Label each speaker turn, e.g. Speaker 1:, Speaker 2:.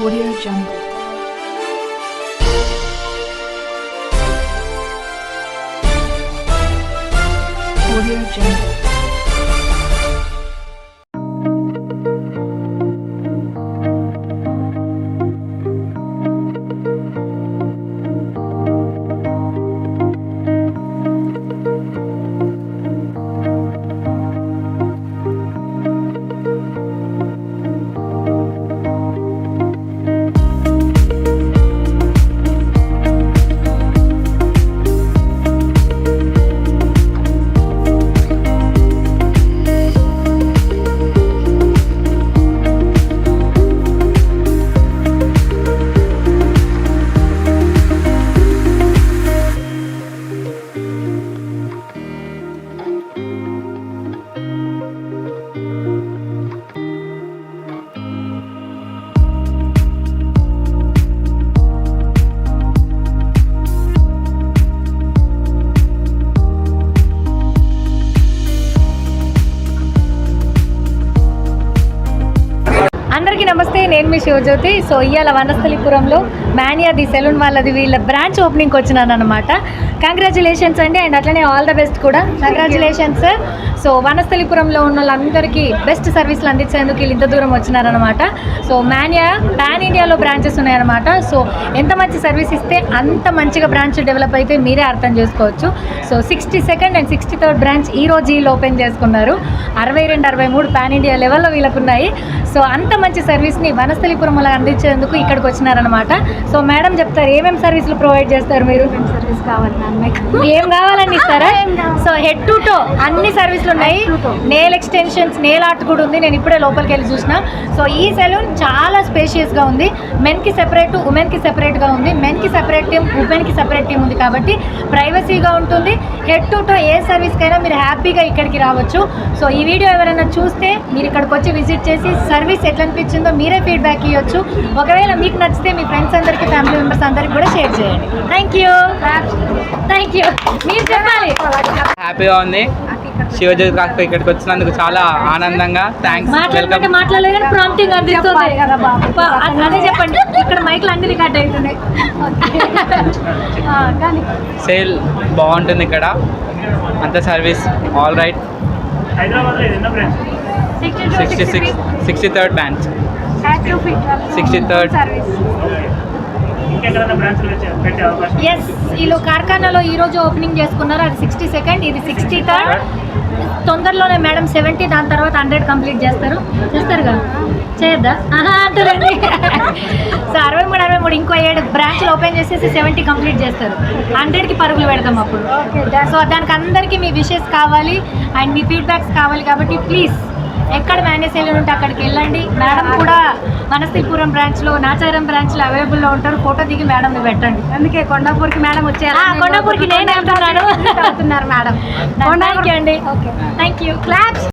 Speaker 1: 오디오
Speaker 2: 정글 오디오 정글 నమస్తే నేను మీ శివజ్యోతి. సో ఇవాళ వనస్థలిపురంలో మానియా ది సెలూన్ వాళ్ళది వీళ్ళ బ్రాంచ్ ఓపెనింగ్కి వచ్చినాను అనమాట కంగ్రాచులేషన్స్ అండి అండ్ అట్లనే ఆల్ ద బెస్ట్ కూడా. కంగ్రాచులేషన్స్ సో వనస్థలిపురంలో ఉన్న వాళ్ళందరికీ బెస్ట్ సర్వీసులు అందించేందుకు వీళ్ళు ఇంత దూరం వచ్చినారనమాట సో మానియా పాన్ ఇండియాలో బ్రాంచెస్ ఉన్నాయన్నమాట. సో ఎంత మంచి సర్వీస్ ఇస్తే అంత మంచిగా బ్రాంచ్ డెవలప్ అయితే మీరే అర్థం చేసుకోవచ్చు. So sixty second and sixty third branch ఈ రోజు వీళ్ళు ఓపెన్ చేసుకున్నారు. అరవై రెండు అరవై మూడు పాన్ ఇండియా లెవెల్లో వీళ్ళకు ఉన్నాయి. సో అంత మంచి సర్వీస్ని వనస్థలిపురంలో అందించేందుకు ఇక్కడికి వచ్చినారనమాట సో మేడం చెప్తారు ఏమేమి సర్వీసులు ప్రొవైడ్ చేస్తారు మీరు?
Speaker 3: సర్వీస్ కావాలి
Speaker 2: ఏం కావాలని ఇస్తారా? హెడ్ టు టో అన్ని సర్వీసులు ఉన్నాయి. నేల్ ఎక్స్టెన్షన్స్ నేల్ ఆర్ట్ కూడా ఉంది. నేను ఇప్పుడే లోపలికి వెళ్ళి చూసిన. సో ఈ సెలూన్ చాలా స్పేషియస్గా ఉంది. మెన్కి సెపరేట్ ఉమెన్కి సెపరేట్గా ఉంది. మెన్కి సెపరేట్ టీమ్ ఉమెన్కి సెపరేట్ టీమ్ ఉంది కాబట్టి ప్రైవసీగా ఉంటుంది. హెడ్ టు టో ఏ సర్వీస్కైనా మీరు హ్యాపీగా ఇక్కడికి రావచ్చు. సో ఈ వీడియో ఎవరైనా చూస్తే మీరు ఇక్కడికి వచ్చి విజిట్ చేసి సర్వీస్ ఎట్లా అనిపించిందో మీరే ఫీడ్బ్యాక్ ఇవ్వచ్చు ఒకవేళ మీకు నచ్చితే మీ ఫ్రెండ్స్ అందరికీ ఫ్యామిలీ మెంబర్స్ అందరికీ కూడా షేర్ చేయండి. థ్యాంక్ యూ థ్యాంక్ యూ మీరు చెప్పాలి.
Speaker 4: హ్యాపీగా ఉంది. శివజ్యోతి కాక ఇక్కడికి వచ్చినందుకు చాలా ఆనందంగా. థ్యాంక్స్ వెల్కమ్
Speaker 2: మాట్లాడలేదు కానీ ప్రాంప్టింగ్ అందిస్తుంది
Speaker 3: కదా బాబు.
Speaker 2: పా- అ- అదే చెప్పండి. ఇక్కడ మైక్లు అన్ని రికార్డ్ అవుతున్నాయి.
Speaker 4: సేల్ బాగుంటుంది ఇక్కడ. అంత service all right sixty six sixty third branch
Speaker 3: active
Speaker 2: fitness వీళ్ళు కార్ఖానాలో ఈ రోజు ఓపెనింగ్ చేసుకున్నారు. అది సిక్స్టీ సెకండ్ ఇది సిక్స్టీ థర్డ్ తొందరలోనే మేడం సెవెంటీ దాని తర్వాత హండ్రెడ్ కంప్లీట్ చేస్తారు. చేస్తారు కదా? చేయొద్దా? అంటారండి సో అరవై మూడు అరవై మూడు ఇంకో ఏడు బ్రాంచ్లు ఓపెన్ చేసేసి సెవెంటీ కంప్లీట్ చేస్తారు. హండ్రెడ్కి పరుగులు పెడతాం అప్పుడు. సో దానికి అందరికీ మీ విషెస్ కావాలి. అండ్ మీ ఫీడ్బ్యాక్స్ కావాలి కాబట్టి ప్లీజ్ ఎక్కడ మేనేజ్ ఉంటే అక్కడికి వెళ్ళండి. మేడం కూడా మనస్థిపురం బ్రాంచ్లో నాచారం బ్రాంచ్లో అవైలబుల్లో ఉంటారు. ఫోటో దిగి మేడంని పెట్టండి.
Speaker 3: అందుకే కొండాపూర్కి మేడం వచ్చారు.
Speaker 2: కొండాపూర్కి నేను వెళ్తున్నాను.
Speaker 3: మేడం.
Speaker 2: థ్యాంక్ యూ అండి.
Speaker 3: Okay
Speaker 2: thank you
Speaker 3: claps